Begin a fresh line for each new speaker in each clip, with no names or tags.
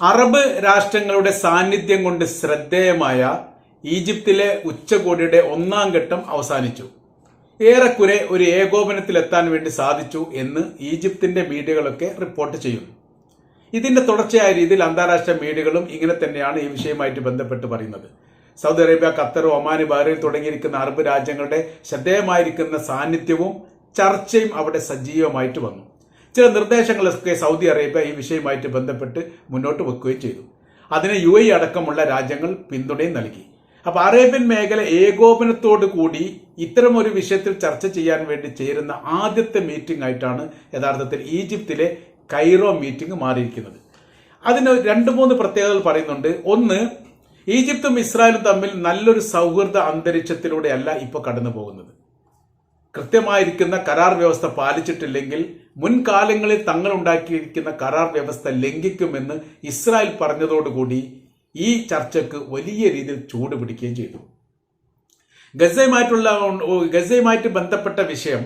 Arab രാഷ്ട്രങ്ങളുടെ സാന്നിധ്യം കൊണ്ട് ശ്രദ്ധേയമായ ഈജിപ്തിലെ ഉച്ചകോടിയുടെ ഒന്നാം ഘട്ടം അവസാനിച്ചു. ഏറെക്കുറെ ഒരു ഏകോപനത്തിലെത്താൻ വേണ്ടി സാധിച്ചു എന്ന് ഈജിപ്തിന്റെ മീഡിയകളൊക്കെ റിപ്പോർട്ട് ചെയ്യുന്നു. ഇതിന്റെ തുടർച്ചയായ രീതിയിൽ അന്താരാഷ്ട്ര മീഡിയകളും ഇങ്ങനെ തന്നെയാണ് ഈ വിഷയമായിട്ട് ബന്ധപ്പെട്ട് പറയുന്നത്. Saudi Arabia Qatar Oman Bahrain തുടങ്ങിയിരിക്കുന്ന Arab രാജ്യങ്ങളുടെ ശ്രദ്ധേയമായിരിക്കുന്ന സാന്നിധ്യവും ചർച്ചയും അവിടെ സജീവമായിട്ട് വന്നു. ചില നിർദ്ദേശങ്ങളൊക്കെ സൗദി അറേബ്യ ഈ വിഷയവുമായിട്ട് ബന്ധപ്പെട്ട് മുന്നോട്ട് വെക്കുകയും ചെയ്തു. അതിന് യു എ അടക്കമുള്ള രാജ്യങ്ങൾ പിന്തുണയും നൽകി. അപ്പോൾ അറേബ്യൻ മേഖല ഏകോപനത്തോടു കൂടി ഇത്തരം ഒരു വിഷയത്തിൽ ചർച്ച ചെയ്യാൻ വേണ്ടി ചേരുന്ന ആദ്യത്തെ മീറ്റിംഗ് ആയിട്ടാണ് യഥാർത്ഥത്തിൽ ഈജിപ്തിലെ കൈറോ മീറ്റിംഗ് മാറിയിരിക്കുന്നത്. അതിന് രണ്ട് മൂന്ന് പ്രത്യേകതകൾ പറയുന്നുണ്ട്. ഒന്ന് ഈജിപ്തും ഇസ്രായേലും തമ്മിൽ നല്ലൊരു സൗഹൃദ അന്തരീക്ഷത്തിലൂടെയല്ല ഇപ്പോൾ കടന്നു പോകുന്നത് കൃത്യമായിരിക്കുന്ന കരാർ വ്യവസ്ഥ പാലിച്ചിട്ടില്ലെങ്കിൽ മുൻകാലങ്ങളിൽ തങ്ങൾ ഉണ്ടാക്കിയിരിക്കുന്ന കരാർ വ്യവസ്ഥ ലംഘിക്കുമെന്ന് ഇസ്രായേൽ പറഞ്ഞതോടുകൂടി ഈ ചർച്ചയ്ക്ക് വലിയ രീതിയിൽ ചൂട് പിടിക്കുകയും ചെയ്തു. ഗസയുമായിട്ടുള്ള ഗസയുമായിട്ട് ബന്ധപ്പെട്ട വിഷയം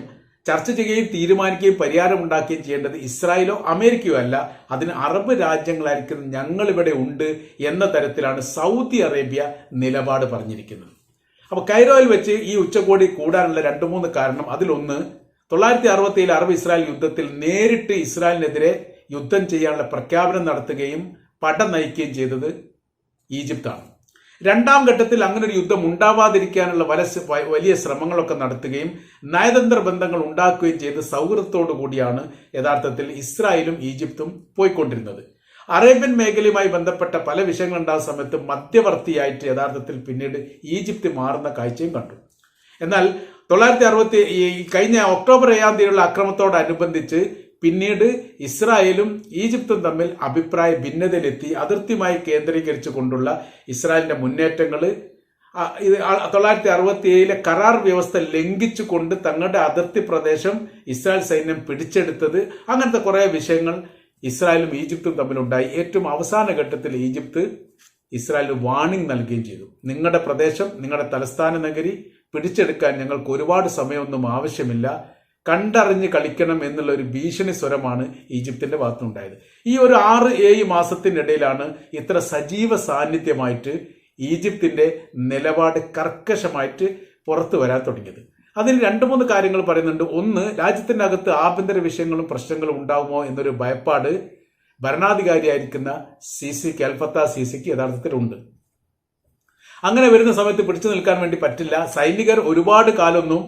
ചർച്ച ചെയ്യുകയും തീരുമാനിക്കുകയും പരിഹാരം ഉണ്ടാക്കുകയും ചെയ്യേണ്ടത് ഇസ്രായേലോ അമേരിക്കയോ അല്ല അതിന് അറബ് രാജ്യങ്ങളായിരിക്കും ഞങ്ങൾ ഇവിടെ ഉണ്ട് എന്ന തരത്തിലാണ് സൗദി അറേബ്യ നിലപാട് പറഞ്ഞിരിക്കുന്നത്. അപ്പോൾ കൈറോയിൽ വെച്ച് ഈ ഉച്ചകോടി കൂടാനുള്ള രണ്ട് മൂന്ന് കാരണം അതിലൊന്ന് തൊള്ളായിരത്തി അറുപത്തി ഏഴ് അറബ് ഇസ്രായേൽ യുദ്ധത്തിൽ നേരിട്ട് ഇസ്രായേലിനെതിരെ യുദ്ധം ചെയ്യാനുള്ള പ്രഖ്യാപനം നടത്തുകയും പട നയിക്കുകയും ചെയ്തത് ഈജിപ്താണ്. രണ്ടാം ഘട്ടത്തിൽ അങ്ങനെ ഒരു യുദ്ധം ഉണ്ടാവാതിരിക്കാനുള്ള വല വലിയ ശ്രമങ്ങളൊക്കെ നടത്തുകയും നയതന്ത്ര ബന്ധങ്ങൾ ഉണ്ടാക്കുകയും ചെയ്ത് സൗഹൃദത്തോടു കൂടിയാണ് യഥാർത്ഥത്തിൽ ഇസ്രായേലും ഈജിപ്തും പോയിക്കൊണ്ടിരുന്നത്. അറേബ്യൻ മേഖലയുമായി ബന്ധപ്പെട്ട പല വിഷയങ്ങൾ ഉണ്ടാകുന്ന സമയത്ത് മധ്യവർത്തിയായിട്ട് യഥാർത്ഥത്തിൽ പിന്നീട് ഈജിപ്ത് മാറുന്ന കാഴ്ചയും കണ്ടു. എന്നാൽ തൊള്ളായിരത്തി അറുപത്തി ഈ കഴിഞ്ഞ ഒക്ടോബർ ഏഴാം തീയതിയുള്ള അക്രമത്തോടനുബന്ധിച്ച് പിന്നീട് ഇസ്രായേലും ഈജിപ്തും തമ്മിൽ അഭിപ്രായ ഭിന്നതയിലെത്തി അതിർത്തിയുമായി കേന്ദ്രീകരിച്ചു കൊണ്ടുള്ള ഇസ്രായേലിന്റെ മുന്നേറ്റങ്ങൾ ഇത് തൊള്ളായിരത്തി അറുപത്തി ഏഴിലെ കരാർ വ്യവസ്ഥ ലംഘിച്ചുകൊണ്ട് തങ്ങളുടെ അതിർത്തി പ്രദേശം ഇസ്രായേൽ സൈന്യം പിടിച്ചെടുത്തത്. അങ്ങനത്തെ കുറേ വിഷയങ്ങൾ ഇസ്രായേലും ഈജിപ്തും തമ്മിലുണ്ടായി. ഏറ്റവും അവസാന ഘട്ടത്തിൽ ഈജിപ്ത് ഇസ്രായേലിന് വാണിംഗ് നൽകുകയും ചെയ്തു. നിങ്ങളുടെ പ്രദേശം നിങ്ങളുടെ തലസ്ഥാന നഗരി പിടിച്ചെടുക്കാൻ ഞങ്ങൾക്ക് ഒരുപാട് സമയമൊന്നും ആവശ്യമില്ല. കണ്ടറിഞ്ഞ് കളിക്കണം എന്നുള്ള ഒരു ഭീഷണി സ്വരമാണ് ഈജിപ്തിന്റെ ഭാഗത്തുനിന്നുണ്ടായത്. ഈ ഒരു ആറ് ഏഴ് മാസത്തിനിടയിലാണ് ഇത്ര സജീവ സാന്നിധ്യമായിട്ട് ഈജിപ്തിന്റെ നിലപാട് കർക്കശമായിട്ട് പുറത്തു വരാൻ തുടങ്ങിയത്. അതിന് രണ്ട് മൂന്ന് കാര്യങ്ങൾ പറയുന്നുണ്ട്. ഒന്ന് രാജ്യത്തിന്റെ അകത്ത് ആഭ്യന്തര വിഷയങ്ങളും പ്രശ്നങ്ങളും ഉണ്ടാകുമോ എന്നൊരു ഭയപ്പാട് ഭരണാധികാരിയായിരിക്കുന്ന സി സി കൽഫത്ത സി സിക്ക് യഥാർത്ഥത്തിലുണ്ട്. അങ്ങനെ വരുന്ന സമയത്ത് പിടിച്ചു നിൽക്കാൻ വേണ്ടി പറ്റില്ല. സൈനികർ ഒരുപാട് കാലമൊന്നും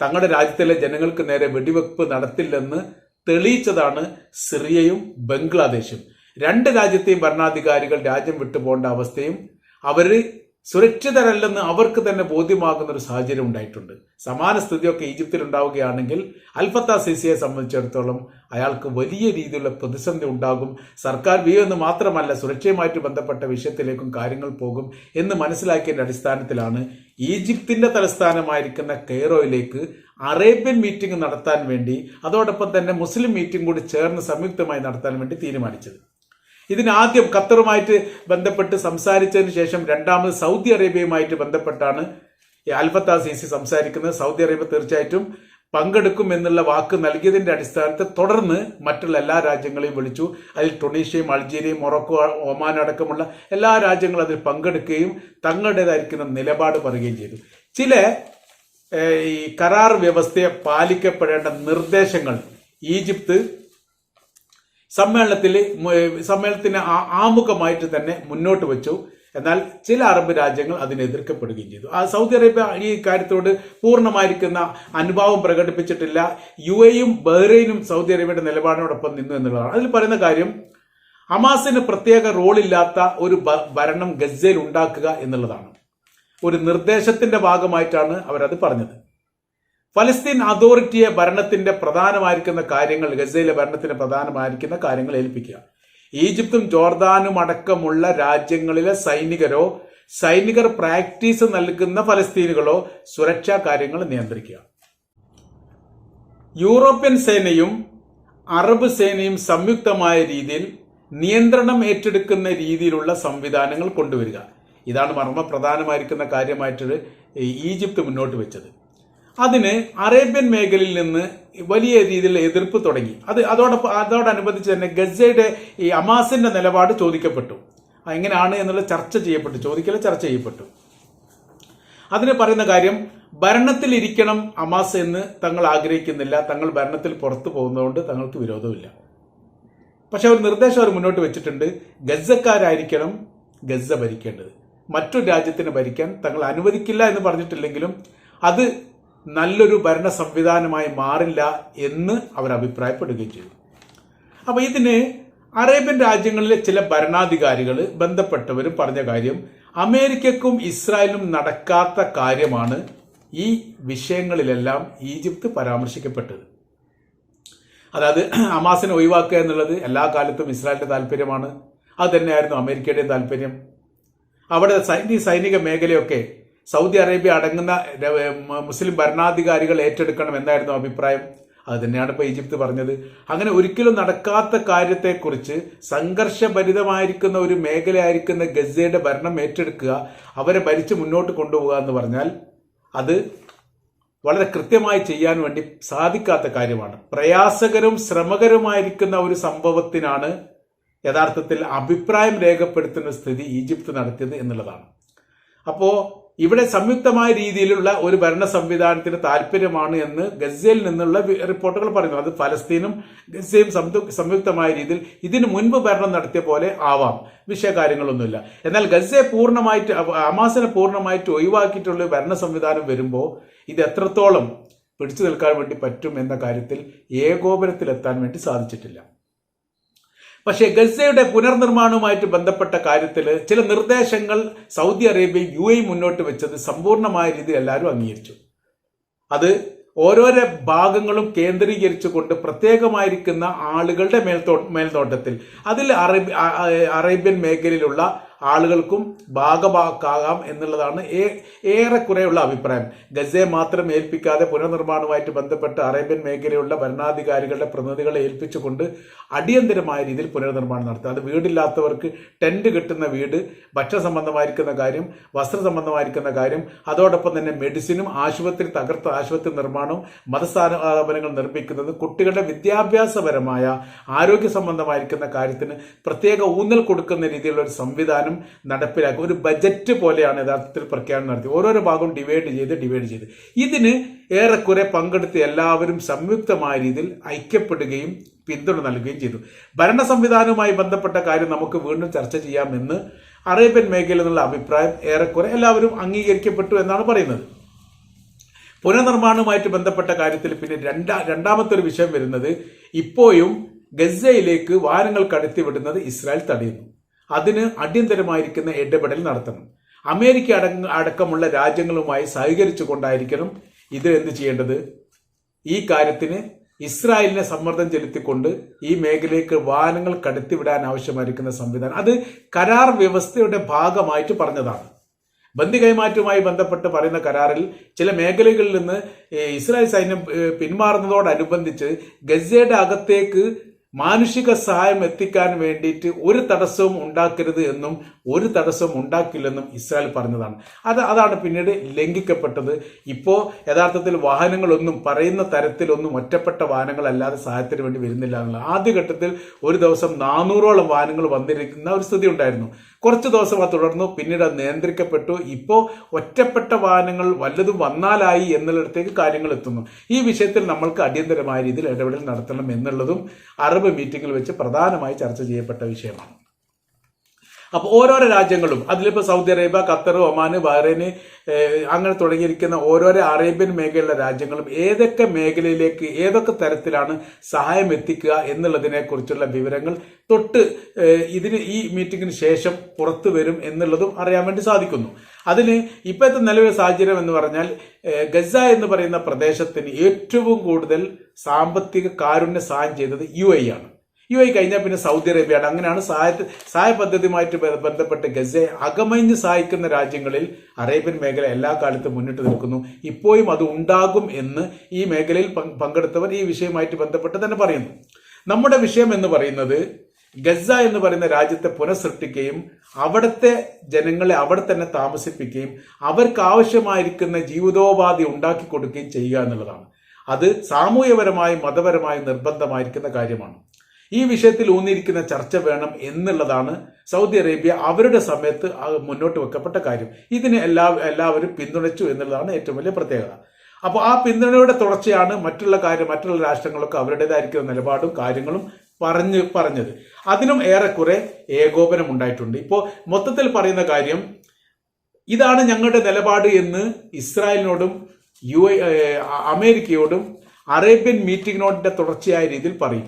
തങ്ങളുടെ രാജ്യത്തിലെ ജനങ്ങൾക്ക് നേരെ വെടിവെപ്പ് നടത്തില്ലെന്ന് തെളിയിച്ചതാണ് സിറിയയും ബംഗ്ലാദേശും. രണ്ട് രാജ്യത്തെയും ഭരണാധികാരികൾ രാജ്യം വിട്ടുപോകേണ്ട അവസ്ഥയും അവർ സുരക്ഷിതരല്ലെന്ന് അവർക്ക് തന്നെ ബോധ്യമാകുന്ന ഒരു സാഹചര്യം ഉണ്ടായിട്ടുണ്ട്. സമാന സ്ഥിതിയൊക്കെ ഈജിപ്തിൽ ഉണ്ടാവുകയാണെങ്കിൽ അൽഫത്ത സിസിയെ സംബന്ധിച്ചിടത്തോളം അയാൾക്ക് വലിയ രീതിയിലുള്ള പ്രതിസന്ധി ഉണ്ടാകും. സർക്കാർ വ്യൂ എന്ന് മാത്രമല്ല സുരക്ഷയുമായിട്ട് ബന്ധപ്പെട്ട വിഷയത്തിലേക്കും കാര്യങ്ങൾ പോകും എന്ന് മനസ്സിലാക്കിയതിന്റെ അടിസ്ഥാനത്തിലാണ് ഈജിപ്തിന്റെ തലസ്ഥാനമായിരിക്കുന്ന കെയ്റോയിലേക്ക് അറേബ്യൻ മീറ്റിംഗ് നടത്താൻ വേണ്ടി അതോടൊപ്പം തന്നെ മുസ്ലിം മീറ്റിംഗ് കൂടി ചേർന്ന് സംയുക്തമായി നടത്താൻ വേണ്ടി തീരുമാനിച്ചത്. ഇതിനാദ്യം ഖത്തറുമായിട്ട് ബന്ധപ്പെട്ട് സംസാരിച്ചതിന് ശേഷം രണ്ടാമത് സൗദി അറേബ്യയുമായിട്ട് ബന്ധപ്പെട്ടാണ് അൽഫത്ത സീസി സംസാരിക്കുന്നത്. സൗദി അറേബ്യ തീർച്ചയായിട്ടും പങ്കെടുക്കും എന്നുള്ള വാക്ക് നൽകിയതിന്റെ അടിസ്ഥാനത്തിൽ തുടർന്ന് മറ്റുള്ള എല്ലാ രാജ്യങ്ങളെയും വിളിച്ചു. അതിൽ ടൊണീഷ്യയും അൾജീരിയയും മൊറോക്കോ ഒമാൻ അടക്കമുള്ള എല്ലാ രാജ്യങ്ങളും അതിൽ പങ്കെടുക്കുകയും തങ്ങളുടേതായിരിക്കുന്ന നിലപാട് പറയുകയും ചെയ്തു. ചില ഈ കരാർ വ്യവസ്ഥയെ പാലിക്കപ്പെടേണ്ട നിർദ്ദേശങ്ങൾ ഈജിപ്ത് സമ്മേളനത്തിൽ സമ്മേളനത്തിന് ആമുഖമായിട്ട് തന്നെ മുന്നോട്ട് വെച്ചു. എന്നാൽ ചില അറബ് രാജ്യങ്ങൾ അതിനെ എതിർക്കപ്പെടുകയും ചെയ്തു. ആ സൗദി അറേബ്യ ഈ കാര്യത്തോട് പൂർണമായിരിക്കുന്ന അനുഭാവം പ്രകടിപ്പിച്ചിട്ടില്ല. യു എയും ബഹ്റൈനും സൗദി അറേബ്യയുടെ നിലപാടിനോടൊപ്പം നിന്നു എന്നുള്ളതാണ്. അതിൽ പറയുന്ന കാര്യം ഹമാസിന് പ്രത്യേക റോളില്ലാത്ത ഒരു ഭരണം ഗസയിൽ ഉണ്ടാക്കുക എന്നുള്ളതാണ്. ഒരു നിർദ്ദേശത്തിന്റെ ഭാഗമായിട്ടാണ് അവരത് പറഞ്ഞത്. ഫലസ്തീൻ അതോറിറ്റിയെ ഭരണത്തിന്റെ പ്രധാനമായിരിക്കുന്ന കാര്യങ്ങൾ ഗസയിലെ ഭരണത്തിന്റെ പ്രധാനമായിരിക്കുന്ന കാര്യങ്ങൾ ഏൽപ്പിക്കുക. ഈജിപ്തും ജോർദാനും അടക്കമുള്ള രാജ്യങ്ങളിലെ സൈനികരോ സൈനികർ പ്രാക്ടീസ് നൽകുന്ന ഫലസ്തീനുകളോ സുരക്ഷാ കാര്യങ്ങൾ നിയന്ത്രിക്കുക. യൂറോപ്യൻ സേനയും അറബ് സേനയും സംയുക്തമായ രീതിയിൽ നിയന്ത്രണം ഏറ്റെടുക്കുന്ന രീതിയിലുള്ള സംവിധാനങ്ങൾ കൊണ്ടുവരിക. ഇതാണ് മർമ്മ പ്രധാനമായിരിക്കുന്ന കാര്യമായിട്ട് ഈജിപ്ത് മുന്നോട്ട് വെച്ചത്. അതിന് അറേബ്യൻ മേഖലയിൽ നിന്ന് വലിയ രീതിയിൽ എതിർപ്പ് തുടങ്ങി. അത് അതോടൊപ്പം അതോടനുബന്ധിച്ച് തന്നെ ഗസയുടെ ഈ അമാസിന്റെ നിലപാട് ചോദിക്കപ്പെട്ടു. എങ്ങനെയാണ് എന്നുള്ള ചർച്ച ചെയ്യപ്പെട്ടു. ചോദിക്കൽ ചർച്ച ചെയ്യപ്പെട്ടു. അതിന് പറയുന്ന കാര്യം ഭരണത്തിലിരിക്കണം അമാസ് എന്ന് തങ്ങൾ ആഗ്രഹിക്കുന്നില്ല. തങ്ങൾ ഭരണത്തിൽ പുറത്തു പോകുന്നതുകൊണ്ട് തങ്ങൾക്ക് വിരോധമില്ല. പക്ഷെ ഒരു നിർദ്ദേശം അവർ മുന്നോട്ട് വെച്ചിട്ടുണ്ട്. ഗസക്കാരായിരിക്കണം ഗസ ഭരിക്കേണ്ടത്. മറ്റൊരു രാജ്യത്തിന് ഭരിക്കാൻ തങ്ങൾ അനുവദിക്കില്ല എന്ന് പറഞ്ഞിട്ടില്ലെങ്കിലും അത് നല്ലൊരു ഭരണ സംവിധാനമായി മാറില്ല എന്ന് അവർ അഭിപ്രായപ്പെടുകയും ചെയ്തു. അപ്പൊ ഇതിന് അറേബ്യൻ രാജ്യങ്ങളിലെ ചില ഭരണാധികാരികൾ ബന്ധപ്പെട്ടവരും പറഞ്ഞ കാര്യം അമേരിക്കക്കും ഇസ്രായേലും നടക്കാത്ത കാര്യമാണ് ഈ വിഷയങ്ങളിലെല്ലാം ഈജിപ്ത് പരാമർശിക്കപ്പെട്ടത്. അതായത് ഹമാസിനെ ഒഴിവാക്കുക എന്നുള്ളത് എല്ലാ കാലത്തും ഇസ്രായേലിന്റെ താല്പര്യമാണ്. അത് തന്നെയായിരുന്നു അമേരിക്കയുടെ താല്പര്യം. അവിടെ സൈനിക സൈനിക മേഖലയൊക്കെ സൗദി അറേബ്യ അടങ്ങുന്ന മുസ്ലിം ഭരണാധികാരികൾ ഏറ്റെടുക്കണം എന്നായിരുന്നു അഭിപ്രായം. അത് തന്നെയാണ് ഇപ്പോൾ ഈജിപ്ത് പറഞ്ഞത്. അങ്ങനെ ഒരിക്കലും നടക്കാത്ത കാര്യത്തെക്കുറിച്ച് സംഘർഷഭരിതമായിരിക്കുന്ന ഒരു മേഖലയായിരിക്കുന്ന ഗസയുടെ ഭരണം ഏറ്റെടുക്കുക അവരെ ഭരിച്ച് മുന്നോട്ട് കൊണ്ടുപോകുക എന്ന് പറഞ്ഞാൽ അത് വളരെ കൃത്യമായി ചെയ്യാൻ വേണ്ടി സാധിക്കാത്ത കാര്യമാണ്. പ്രയാസകരവും ശ്രമകരമായിരിക്കുന്ന ഒരു സംഭവത്തിനാണ് യഥാർത്ഥത്തിൽ അഭിപ്രായം രേഖപ്പെടുത്തുന്ന സ്ഥിതി ഈജിപ്ത് നടത്തിയത് എന്നുള്ളതാണ്. അപ്പോ ഇവിടെ സംയുക്തമായ രീതിയിലുള്ള ഒരു ഭരണ സംവിധാനത്തിന് താല്പര്യമാണ് എന്ന് ഗസയിൽ നിന്നുള്ള റിപ്പോർട്ടുകൾ പറയുന്നു. അത് ഫലസ്തീനും ഗസയും സംയു- സംയുക്തമായ രീതിയിൽ ഇതിന് മുൻപ് ഭരണം നടത്തിയ പോലെ ആവാം. വിഷയകാര്യങ്ങളൊന്നുമില്ല എന്നാൽ ഗസയെ പൂർണമായിട്ട് അമാസിനെ പൂർണമായിട്ട് ഒഴിവാക്കിയിട്ടുള്ള ഭരണ സംവിധാനം വരുമ്പോൾ ഇത് എത്രത്തോളം പിടിച്ചു നിൽക്കാൻ വേണ്ടി പറ്റും എന്ന കാര്യത്തിൽ ഏകോപനത്തിലെത്താൻ വേണ്ടി സാധിച്ചിട്ടില്ല. പക്ഷേ ഗസയുടെ പുനർനിർമ്മാണവുമായിട്ട് ബന്ധപ്പെട്ട കാര്യത്തിൽ ചില നിർദ്ദേശങ്ങൾ സൗദി അറേബ്യ യു എ മുന്നോട്ട് വെച്ചത് സമ്പൂർണമായ രീതിയിൽ എല്ലാവരും അംഗീകരിച്ചു. അത് ഓരോരോ ഭാഗങ്ങളും കേന്ദ്രീകരിച്ചുകൊണ്ട് പ്രത്യേകമായിരിക്കുന്ന ആളുകളുടെ മേൽത്തോ മേൽനോട്ടത്തിൽ. അതിൽ അറേബ്യൻ മേഖലയിലുള്ള ആളുകൾക്കും ഭാഗമാക്കാകാം എന്നുള്ളതാണ് ഏറെക്കുറെയുള്ള അഭിപ്രായം. ഗസയെ മാത്രം ഏൽപ്പിക്കാതെ പുനർനിർമ്മാണവുമായിട്ട് ബന്ധപ്പെട്ട് അറേബ്യൻ മേഖലയുള്ള ഭരണാധികാരികളുടെ പ്രതിനിധികളെ ഏൽപ്പിച്ചുകൊണ്ട് അടിയന്തരമായ രീതിയിൽ പുനർനിർമ്മാണം നടത്തുക. അത് വീടില്ലാത്തവർക്ക് ടെന്റ് കിട്ടുന്ന വീട് ഭക്ഷണ സംബന്ധമായിരിക്കുന്ന കാര്യം വസ്ത്ര സംബന്ധമായിരിക്കുന്ന കാര്യം അതോടൊപ്പം തന്നെ മെഡിസിനും ആശുപത്രി തകർത്ത ആശുപത്രി നിർമ്മാണവും മതസ്ഥാപനങ്ങൾ നിർമ്മിക്കുന്നത് കുട്ടികളുടെ വിദ്യാഭ്യാസപരമായ ആരോഗ്യ സംബന്ധമായിരിക്കുന്ന കാര്യത്തിന് പ്രത്യേക ഊന്നൽ കൊടുക്കുന്ന രീതിയിലുള്ള ഒരു സംവിധാനം നടപ്പിലാക്കുക ഒരു ബജറ്റ് പോലെയാണ് യഥാർത്ഥത്തിൽ പ്രഖ്യാപനം നടത്തി ഓരോരോ ഭാഗവും ഡിവൈഡ് ചെയ്ത് ഡിവൈഡ് ചെയ്ത്. ഇതിന് ഏറെക്കുറെ പങ്കെടുത്ത് എല്ലാവരും സംയുക്തമായ രീതിയിൽ ഐക്യപ്പെടുകയും പിന്തുണ നൽകുകയും ചെയ്തു. ഭരണ സംവിധാനവുമായി ബന്ധപ്പെട്ട കാര്യം നമുക്ക് വീണ്ടും ചർച്ച ചെയ്യാമെന്ന് അറേബ്യൻ മേഖലയിൽ നിന്നുള്ള അഭിപ്രായം ഏറെക്കുറെ എല്ലാവരും അംഗീകരിക്കപ്പെട്ടു എന്നാണ് പറയുന്നത്. പുനർനിർമ്മാണവുമായിട്ട് ബന്ധപ്പെട്ട കാര്യത്തിൽ പിന്നെ രണ്ടാ രണ്ടാമത്തെ ഒരു വിഷയം വരുന്നത് ഇപ്പോഴും ഗസയിലേക്ക് വാഹനങ്ങൾ കടത്തിവിടുന്നത് ഇസ്രായേൽ തടയുന്നു. അതിന് അടിയന്തരമായിരിക്കുന്ന ഇടപെടൽ നടത്തണം. അമേരിക്ക അടങ്ങ അടക്കമുള്ള രാജ്യങ്ങളുമായി സഹകരിച്ചു കൊണ്ടായിരിക്കണം ഇത് എന്ത് ചെയ്യേണ്ടത്? ഈ കാര്യത്തിന് ഇസ്രായേലിനെ സമ്മർദ്ദം ചെലുത്തിക്കൊണ്ട് ഈ മേഖലയ്ക്ക് വാഹനങ്ങൾ കടത്തിവിടാൻ ആവശ്യമായിരിക്കുന്ന സംവിധാനം. അത് കരാർ വ്യവസ്ഥയുടെ ഭാഗമായിട്ട് പറഞ്ഞതാണ്. ബന്ദി കൈമാറ്റവുമായി ബന്ധപ്പെട്ട് പറയുന്ന കരാറിൽ ചില മേഖലകളിൽ നിന്ന് ഇസ്രായേൽ സൈന്യം പിന്മാറുന്നതോടനുബന്ധിച്ച് ഗസയുടെ അകത്തേക്ക് മാനുഷിക സഹായം എത്തിക്കാൻ വേണ്ടിയിട്ട് ഒരു തടസ്സവും ഉണ്ടാക്കരുത് എന്നും ഒരു തടസ്സവും ഉണ്ടാക്കില്ലെന്നും ഇസ്രായേൽ പറഞ്ഞതാണ്. അത് അതാണ് പിന്നീട് ലംഘിക്കപ്പെട്ടത്. ഇപ്പോൾ യഥാർത്ഥത്തിൽ വാഹനങ്ങളൊന്നും പറയുന്ന തരത്തിലൊന്നും ഒറ്റപ്പെട്ട വാഹനങ്ങളല്ലാതെ സഹായത്തിന് വേണ്ടി വരുന്നില്ല എന്നുള്ളത് ആദ്യഘട്ടത്തിൽ ഒരു ദിവസം നാനൂറോളം വാഹനങ്ങൾ വന്നിരിക്കുന്ന ഒരു സ്ഥിതി ഉണ്ടായിരുന്നു. കുറച്ച് ദിവസം അത് തുടർന്നു പിന്നീട് അത് നിയന്ത്രിക്കപ്പെട്ടു. ഇപ്പോൾ ഒറ്റപ്പെട്ട വാഹനങ്ങൾ വല്ലതും വന്നാലായി എന്നുള്ളിടത്തേക്ക് കാര്യങ്ങൾ എത്തുന്നു. ഈ വിഷയത്തിൽ നമ്മൾക്ക് അടിയന്തരമായ രീതിയിൽ ഇടപെടൽ നടത്തണം എന്നുള്ളതും അറബ് മീറ്റിംഗിൽ വെച്ച് പ്രധാനമായി ചർച്ച ചെയ്യപ്പെട്ട വിഷയമാണ്. അപ്പോൾ ഓരോരോ രാജ്യങ്ങളും അതിലിപ്പോൾ സൗദി അറേബ്യ ഖത്തർ ഒമാന് ബഹ്റൈന് അങ്ങനെ തുടങ്ങിയിരിക്കുന്ന ഓരോരോ അറേബ്യൻ മേഖലയിലെ രാജ്യങ്ങളും ഏതൊക്കെ മേഖലയിലേക്ക് ഏതൊക്കെ തരത്തിലാണ് സഹായം എത്തിക്കുക എന്നുള്ളതിനെ കുറിച്ചുള്ള വിവരങ്ങൾ തൊട്ട് ഇതിന് ഈ മീറ്റിംഗിന് ശേഷം പുറത്തു വരും എന്നുള്ളതും അറിയാൻ വേണ്ടി സാധിക്കുന്നു. അതിന് ഇപ്പോഴത്തെ നിലവിലെ സാഹചര്യം എന്ന് പറഞ്ഞാൽ ഗസ എന്ന് പറയുന്ന പ്രദേശത്തിന് ഏറ്റവും കൂടുതൽ സാമ്പത്തിക കാരുണ്യ സഹായം ചെയ്തത് യു ആണ്. യു ഐ കഴിഞ്ഞാൽ പിന്നെ സൗദി അറേബ്യയാണ്. അങ്ങനെയാണ് സഹായ സഹായ പദ്ധതിയുമായിട്ട് ബന്ധപ്പെട്ട് ഗസയെ അകമഞ്ഞ് സഹായിക്കുന്ന രാജ്യങ്ങളിൽ അറേബ്യൻ മേഖല എല്ലാ കാലത്തും മുന്നിട്ട് നിൽക്കുന്നു. ഇപ്പോഴും അത് ഉണ്ടാകും എന്ന് ഈ മേഖലയിൽ പങ്കെടുത്തവർ ഈ വിഷയമായിട്ട് ബന്ധപ്പെട്ട് തന്നെ പറയുന്നു. നമ്മുടെ വിഷയം എന്ന് പറയുന്നത് ഗസ എന്ന് പറയുന്ന രാജ്യത്തെ പുനഃസൃഷ്ടിക്കുകയും അവിടുത്തെ ജനങ്ങളെ അവിടെ തന്നെ താമസിപ്പിക്കുകയും അവർക്ക് ആവശ്യമായിരിക്കുന്ന ജീവിതോപാധി ഉണ്ടാക്കി കൊടുക്കുകയും ചെയ്യുക എന്നുള്ളതാണ്. അത് സാമൂഹ്യപരമായും മതപരമായും നിർബന്ധമായിരിക്കുന്ന കാര്യമാണ്. ഈ വിഷയത്തിൽ ഊന്നിയിരിക്കുന്ന ചർച്ച വേണം എന്നുള്ളതാണ് സൗദി അറേബ്യ അവരുടെ സമയത്ത് മുന്നോട്ട് വെക്കപ്പെട്ട കാര്യം. ഇതിനെ എല്ലാ എല്ലാവരും പിന്തുണച്ചു എന്നുള്ളതാണ് ഏറ്റവും വലിയ പ്രത്യേകത. അപ്പോൾ ആ പിന്തുണയുടെ തുടർച്ചയാണ് മറ്റുള്ള കാര്യം മറ്റുള്ള രാഷ്ട്രങ്ങളൊക്കെ അവരുടേതായിരിക്കുന്ന നിലപാടും കാര്യങ്ങളും പറഞ്ഞു പറഞ്ഞത്. അതിനും ഏറെക്കുറെ ഏകോപനം ഉണ്ടായിട്ടുണ്ട്. ഇപ്പോൾ മൊത്തത്തിൽ പറയുന്ന കാര്യം ഇതാണ് ഞങ്ങളുടെ നിലപാട് എന്ന് ഇസ്രായേലിനോടും യു അമേരിക്കയോടും അറേബ്യൻ മീറ്റിംഗ് തുടർച്ചയായ രീതിയിൽ പറയും.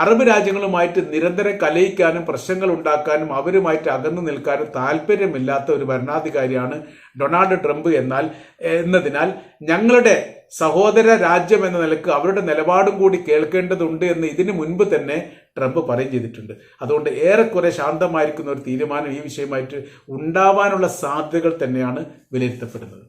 അറബ് രാജ്യങ്ങളുമായിട്ട് നിരന്തരം കലയിക്കാനും പ്രശ്നങ്ങൾ ഉണ്ടാക്കാനും അവരുമായിട്ട് അകന്നു നിൽക്കാനും താല്പര്യമില്ലാത്ത ഒരു ഭരണാധികാരിയാണ് ഡൊണാൾഡ് ട്രംപ് എന്നാൽ എന്നതിനാൽ ഞങ്ങളുടെ സഹോദര രാജ്യം എന്ന നിലയ്ക്ക് അവരുടെ നിലപാടും കൂടി കേൾക്കേണ്ടതുണ്ട് എന്ന് ഇതിനു മുൻപ് തന്നെ ട്രംപ് പറയും ചെയ്തിട്ടുണ്ട്. അതുകൊണ്ട് ഏറെക്കുറെ ശാന്തമായിരിക്കുന്ന ഒരു തീരുമാനം ഈ വിഷയമായിട്ട് ഉണ്ടാവാനുള്ള സാധ്യതകൾ തന്നെയാണ് വിലയിരുത്തപ്പെടുന്നത്.